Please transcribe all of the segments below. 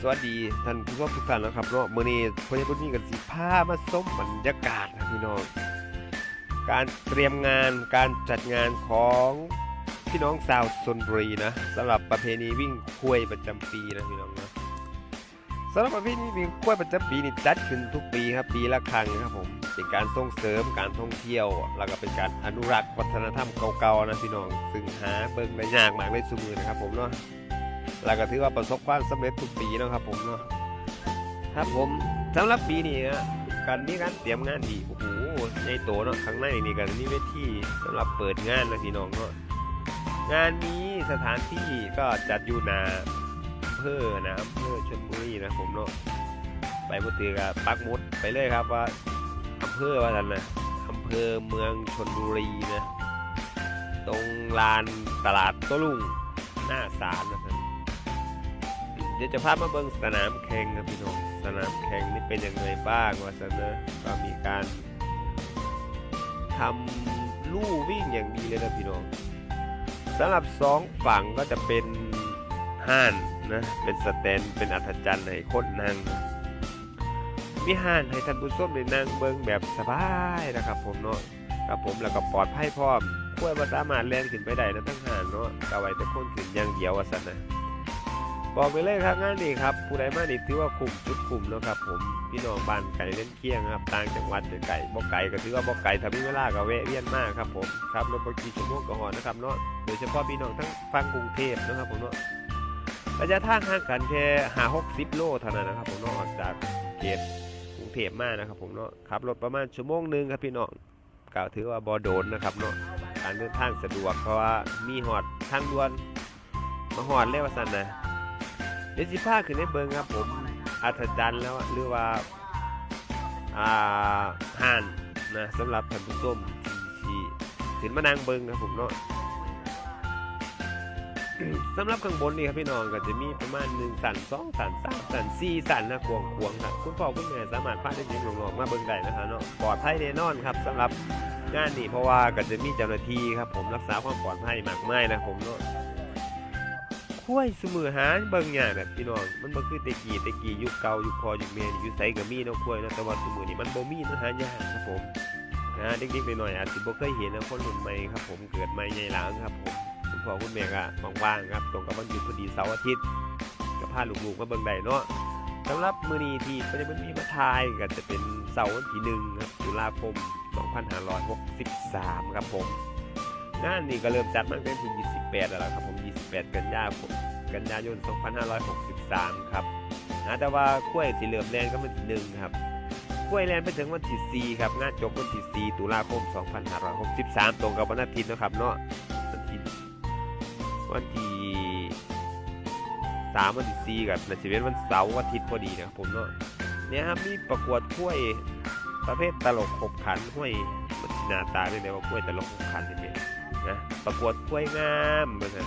สวัสดีท่านผู้ชมทุกท่านนะครับเนาะมื้อนี้พญาบุญมีกันสิพามาชมบรรยากาศนะพี่น้อง การเตรียมงานการจัดงานของพี่น้องชาวชนบุรีนะสำหรับประเพณีวิ่งคุ้วยประจำปีนะพี่น้องนะสำหรับประเพณีวิ่งคุ้วยประจำปีนี่จัดขึ้นทุกปีครับปีละครั้งครับผมเป็นการส่งเสริมการท่องเที่ยว แล้วก็เป็นการอนุรักษ์วัฒนธรรมเก่าๆนะพี่น้อง ซึ่งหาเบิ่งได้ยากมากในสมือนะครับผมเนาะ แล้วก็ถือว่าประสบความสำเร็จทุกปีเนาะครับผมเนาะครับผมสำหรับปีนี้นะการมีการเตรียมงานดีโอ้โหในโตเนาะข้างในนี่ก็มีเวทีสำหรับเปิดงานนะพี่น้องเนาะงานนี้สถานที่ก็จัดอยู่นาอำเภอนะอำเภอชลบุรีนะผมเนาะไปบุตรกับปักหมุดไปเลยครับว่าอำเภอว่าท่านนะอำเภอเมืองชลบุรีนะ ตรงลานตลาดโต้ลุงหน้าศาลนะครับ เดี๋ยวจะพามาเบิ่งสนามแข่งนะพี่น้องสนามแข่งนี่เป็นยังไงบ้างวะสันนะก็มีการทำลู่วิ่งอย่างดีเลยนะพี่น้องสำหรับสองฝั่งก็จะเป็นห้านนะเป็นสแตนเป็นอัธจันทร์ให้คนนั่งมีห้านให้ท่านผู้ชมได้นั่งเบิ่งแบบสบายนะครับผมเนาะครับผมแล้วก็ปลอดภัยพร้อมกล้วยว่าสามารถเล่นขึ้นไปได้นะทั้งห้านเนาะก็ไว้แต่คนขึ้นอย่างเดียวว่าสันนะ บอกไปเลยครับงานนี้ครับผู้ใดมานี่ถือว่าคุ้มจุดคุ้มแล้วครับ ผมพี่น้องบ้านไก่เล่นเคียงครับต่างจังหวัดหรือไก่บ่ไก่ก็ถือว่าบ่ไก่ถ้ามีเวลาก็แวเวียนมากครับผมครับรถบกี่ชั่วโมงก็หอนะครับเนาะโดยเฉพาะพี่น้องทั้งฝั่งกรุงเทพนะครับผมเนาะระยะทางห่างกันแค่หาหกสิบโลเท่านั้นนะครับผมเนาะออกจากเขตกรุงเทพมากนะครับผมเนาะขับรถประมาณชั่วโมงหนึ่งครับพี่น้องกล่าวถือว่าบ่โดนนะครับเนาะการเดินทางสะดวกเพราะว่ามีหอดทางด่วนมาหอดเรียกว่าสันนะ เดยวสิพาขึ้นในเบิงครับผมอัศจรรย์แล้วหรือว่าอ่าห่านนะสำหรับท่านผู้ชมที่ที่ขึ้นมานั่งเบิงนะผมเนาะสำหรับข้างบนนี่ครับพี่น้องก็จะมีประมาณ1สัน2สัน3สัน4สันนะกวงกวงครับคุณพ่อคุณแม่สามารถพาเด็กๆน้องๆมาเบิ่งได้นะครับเนาะปลอดภัยแน่นอนครับสำหรับงานนี้เพราะว่าก็จะมีเจ้าหน้าที่ครับผมรักษาความปลอดภัยมากมายนะผมเนาะ คุ้ยสมือหาเบิ่งอย่าแบบพี่น้องมันบ่คือตะกี้ตะกี้ยุคเก่ายุคพ่อยุคแม่นี่อยู่ไสก็มีเนาะคุ้ยเนาะแต่ว่าสมือนี้มันบ่มีเนาะหายากครับผมนะเด็กๆน้อยๆอาจสิบ่เคยเห็นนะคนรุ่นใหม่ครับผมเกิดใหม่ใหญ่หลังครับผมคุณพ่อคุณแม่ก็ว่างๆครับตรงกับวันหยุดพอดีเสาร์อาทิตย์ก็พาลูกๆมาเบิ่งได้เนาะสำหรับมื้อนี้ที่เพิ่นจะมีมาทายก็จะเป็นเสาร์วันที่1ครับตุลาคม 2563 ครับผมงานนี้ก็เริ่มจัดมาตั้งแต่ที่28 แล้วล่ะครับผม 28กันยายนกันยายน 2563 ครับนะแต่ว่าคุ้วยสิเริ่มแลนก็วันที่1ครับคุ้วยแลนไปถึงวันที่4ครับงานจบวันที่4ตุลาคม 2563 ตรงกับวันอาทิตย์นะครับเนาะวันที่วันที่3วันที่4กับนาสิเวนวันเสาร์อาทิตย์พอดีนะครับผมเนาะเนี่ยครับมีประกวดคุ้วยประเภทตลกขบขันห้วยนสิหน้าตาเป็นไงว่าคุ้วยตลกขบขันนี่เป็นนะประกวดกล้วยงามเหมือนกัน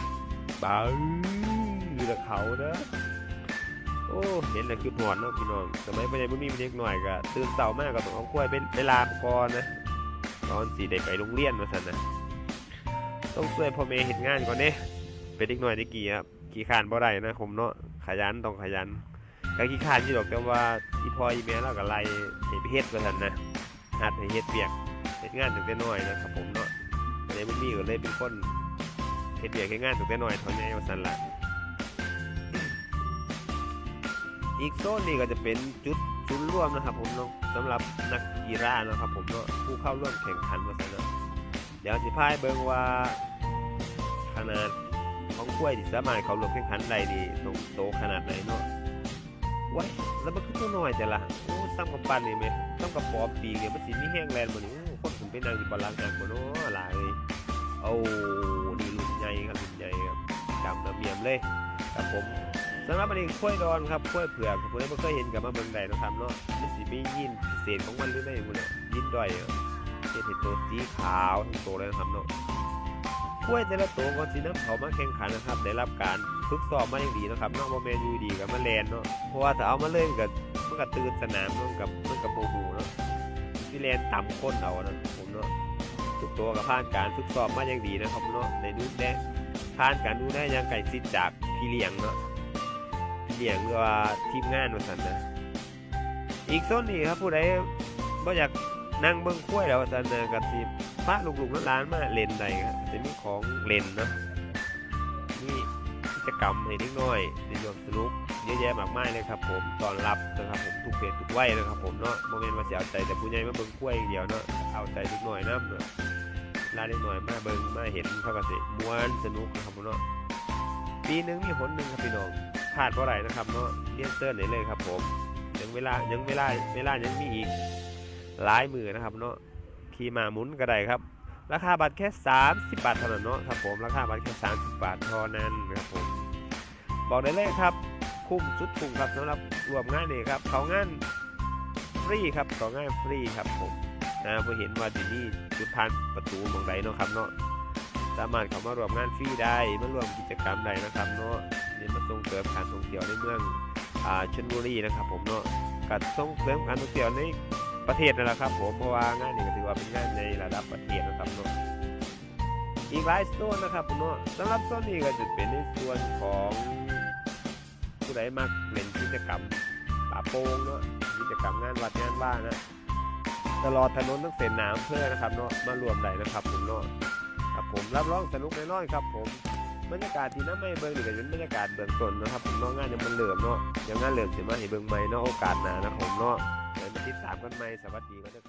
บาอือละเขาเด้อโอ้เห็นแล้วคือหอนเนาะพี่น้องสมัยปัจจุบันมีเด็กหน่อยก็ตื่นเช้ามากก็ต้องเอากล้วยเป็นเวลาก่อนนะตอนสี่ได้ไปโรงเรียนมาสันนะต้องช่วยพ่อแม่เห็นงานก่อนเด้เป็นเด็กหน่อยได้กี่ครับขี้ขานบ่ได้นะผมเนาะขยันต้องขยันก็ขี้ขานที่ดอกแต่ว่าอีพ่ออีแม่เราก็ไล่ให้ไปเฮ็ดมาสันนะหัดให้เฮ็ดเปียกเฮ็ดงานตั้งแต่น้อยนะครับผมเนาะในมันมีก็เลยเป็นคน เฮ็ดเบียกเฮ็ดงานตั้งแต่น้อยเท่านี้ว่าซั่นล่ะอีกโซนนี้ก็จะเป็นจุดจุดร่วมนะครับ ผมเนาะสำหรับนักกีฬาเนาะครับผมเนาะผู้เข้าร่วมแข่งขันว่าซั่นเนาะเดี๋ยวสิพายเบิ่งว่าขนาดของกล้วยที่สามารถเข้าร่วมแข่งขันได้นี่ต้องโตขนาดไหนเนาะว้ายแล้วมันคือตัวน้อยแต่ละโอ้ซ้ำกับปันนี่แม่ซ้ำกับปอบปีกเนี่ยมันสิมีแห้งแลนบ่นี่โอ้คนถึงไปนั่งอยู่บนหลังงานบ่เนาะล่ะเอ้ย โอ้นี่รุ่นใหญ่ครับรุ่นใหญ่ครับจำระเบียมเลยครับผมสำหรับอันนี้กล้วยดอนครับกล้วยเผือกผมไม่เคยเห็นกับมาเบิ่งได้นะครับเนาะมันสิมียินพิเศษของมันหรือไม่บุญเนาะยินด้อยเห็นตัวสีขาวทั้งตัวเลยนะครับเนาะกล้วยแต่ละตัวก่อนสีน้ำเขามาแข่งขันนะครับได้รับการฝึกซ้อมมาอย่างดีนะครับเนาะโมเมนต์อยู่ดีกับมาแลนเนาะเพราะว่าถ้าเอามาเล่นกับมันก็ตื่นสนามเนาะกับมันกับโบหูเนาะที่แลนต่ำก้นเอานะผมเนาะ ตัวกับผ่านการฝึกซ้อมมาอย่างดีนะครับเนาะในดูแลผ่านการดูแลอย่างไก่ชิดจากพี่เลี้ยงเนาะเลี้ยงหรือว่าทีมงานว่าซั่นนะอีกโซนนี้ครับผู้ใดบ่อยากนั่งเบิ่งกล้วยแล้วว่าซั่นนะก็สิพาลูกๆหลานมาเล่นได้ครับจะมีของเล่นเนาะมีกิจกรรมให้เด็กน้อยได้ร่วมสนุกเยอะแยะมากมายเลยครับผมตอนรับนะครับผมทุกเพศทุกวัยนะครับผมเนาะบ่แม่นว่าเสิเอาใจแต่ผู้ใหญ่มาเบิ่งกล้วยอย่างเดียวเนาะเอาใจเด็กน้อยนำเนาะ ลาเล็กน้อยมาเบิงมาเห็นเขาก็สิม่วนสนุกนะครับเนาะปีหนึ่งมีหนหนึ่งครับพี่น้องพลาดบ่ได้นะครับเนาะเรียนเซิร์นได้เลยครับผมยังเวลายังเวลาเวลายังมีอีกหลายมือนะครับเนาะขี่มาหมุนก็ได้ครับ ราคาบัตรแค่ 30 บาทเท่านั้นเนาะครับผมราคาบัตรแค่ 30 บาทเท่านั้นนะครับผมบอกได้เลยครับคุ้มสุดคุ้มครับสำหรับรวมงานนี่ครับเขางานฟรีครับเขางานฟรีครับผม นะพอเห็นว่าที่นี่จุดผ่านประตูมองใดเนาะครับเนาะสามารถเข้ามารวมงานฟรีได้มารวมกิจกรรมใดนะครับเนาะนี่มาส่งเสริมการท่องเที่ยวในเมืองอ่าชลบุรีนะครับ ผมเนาะกัส่งเสริมการท่องเที่ยวในประเทศนั่นแหละครับ ผมเพราะว่างานนี้ก็ถือว่าเป็นงานในระดับประเทศนะครับเนาะอีกหลายโซนนะครับเนาะสำหรับโซนนี้ก็จะเป็นในส่วนของผู้ใดมักเล่นกิจกรรมป่าโป่งเนาะกิจกรรมงานวัดงานว่านะ ตลอดถนนตั้งเส้นน้ำเพื่อนะครับเนาะมารวมได้นะครับผมเนาะครับผมรับรองสนุกแน่นอนครับผมบรรยากาศที่น้ำไม่เบิ่งนี่ก็เป็นบรรยากาศเบื้องต้นนะครับผมเนาะงานยังมันเหลื่อมเนาะยังงานเหลื่อมสิมาให้เบิ่งใหม่เนาะโอกาสหนานะผมเนาะเดี๋ยวมาติดตามกันใหม่สวัสดีกันด้วยครับ